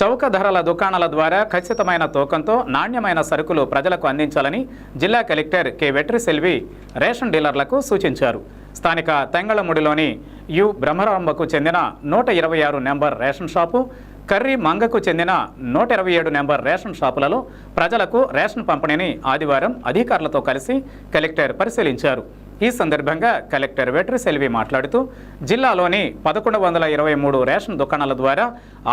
చౌక ధరల దుకాణాల ద్వారా ఖచ్చితమైన తూకంతో నాణ్యమైన సరుకులు ప్రజలకు అందించాలని జిల్లా కలెక్టర్ కె. వెట్రిసెల్వి రేషన్ డీలర్లకు సూచించారు. స్థానిక తెంగళముడిలోని యు. బ్రహ్మరాంబకు చెందిన నూట ఇరవై ఆరు నెంబర్ రేషన్ షాపు కర్రీ మంగకు చెందిన నూట ఇరవై ఏడు నెంబర్ రేషన్ షాపులలో ప్రజలకు రేషన్ పంపిణీని ఆదివారం అధికారులతో కలిసి కలెక్టర్ పరిశీలించారు. ఈ సందర్భంగా కలెక్టర్ వెట్రి సెల్వి మాట్లాడుతూ జిల్లాలోని పదకొండు వందల ఇరవై మూడు రేషన్ దుకాణాల ద్వారా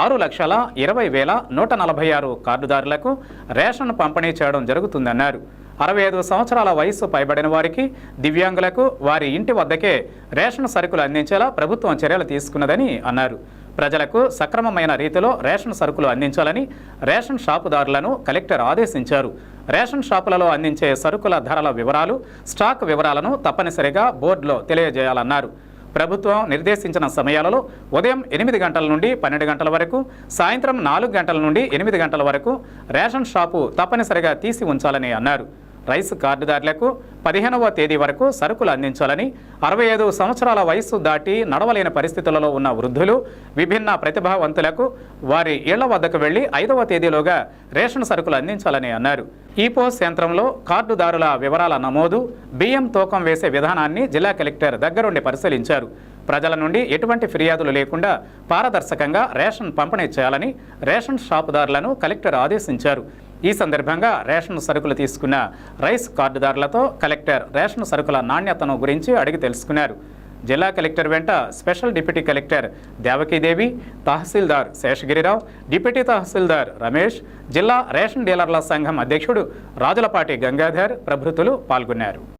ఆరు లక్షల ఇరవై వేల నూట నలభై ఆరు కార్డుదారులకు రేషన్ పంపిణీ చేయడం జరుగుతుందన్నారు. అరవై ఐదు సంవత్సరాల వయస్సు పైబడిన వారికి దివ్యాంగులకు వారి ఇంటి వద్దకే రేషన్ సరుకులు అందించేలా ప్రభుత్వం చర్యలు తీసుకున్నదని అన్నారు. ప్రజలకు సక్రమమైన రీతిలో రేషన్ సరుకులు అందించాలని రేషన్ షాపుదారులను కలెక్టర్ ఆదేశించారు. రేషన్ షాపులలో అందించే సరుకుల ధరల వివరాలు స్టాక్ వివరాలను తప్పనిసరిగా బోర్డులో తెలియజేయాలన్నారు. ప్రభుత్వం నిర్దేశించిన సమయాలలో ఉదయం ఎనిమిది గంటల నుండి పన్నెండు గంటల వరకు సాయంత్రం నాలుగు గంటల నుండి ఎనిమిది గంటల వరకు రేషన్ షాపు తప్పనిసరిగా తీసి ఉంచాలని అన్నారు. రైస్ కార్డుదారులకు పదిహేనవ తేదీ వరకు సరుకులు అందించాలని అరవై ఐదు సంవత్సరాల వయస్సు దాటి నడవలేని పరిస్థితులలో ఉన్న వృద్ధులు విభిన్న ప్రతిభావంతులకు వారి ఇళ్ళ వద్దకు వెళ్ళి ఐదవ తేదీలోగా రేషన్ సరుకులు అందించాలని అన్నారు. ఈ పోస్ట్ యంత్రంలో కార్డుదారుల వివరాల నమోదు బియ్యం తూకం వేసే విధానాన్ని జిల్లా కలెక్టర్ దగ్గరుండి పరిశీలించారు. ప్రజల నుండి ఎటువంటి ఫిర్యాదులు లేకుండా పారదర్శకంగా రేషన్ పంపిణీ చేయాలని రేషన్ షాపుదారులను కలెక్టర్ ఆదేశించారు. ఈ సందర్భంగా రేషన్ సరుకులు తీసుకున్న రైస్ కార్డుదారులతో కలెక్టర్ రేషన్ సరుకుల నాణ్యతను గురించి అడిగి తెలుసుకున్నారు. జిల్లా కలెక్టర్ వెంట స్పెషల్ డిప్యూటీ కలెక్టర్ దేవకీదేవి తహసీల్దార్ శేషగిరిరావు డిప్యూటీ తహసీల్దార్ రమేష్ జిల్లా రేషన్ డీలర్ల సంఘం అధ్యక్షుడు రాజులపాటి గంగాధర్ ప్రభృతులు పాల్గొన్నారు.